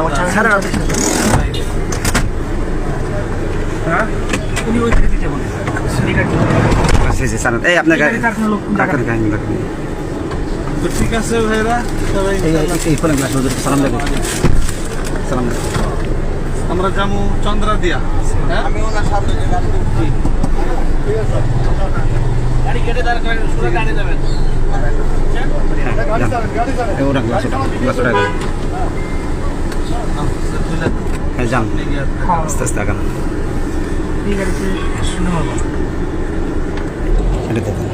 আচ্ছা আচ্ছা ঠিক আছে ভাইরা সালাম দেবে সালাম আমরা যাব চন্দ্রা দিয়া হ্যাঁ ওটা গ্লাস ওটা গ্লাস ওটা হ্যাঁ যান আস্তে আস্তে আগান এটা দেখুন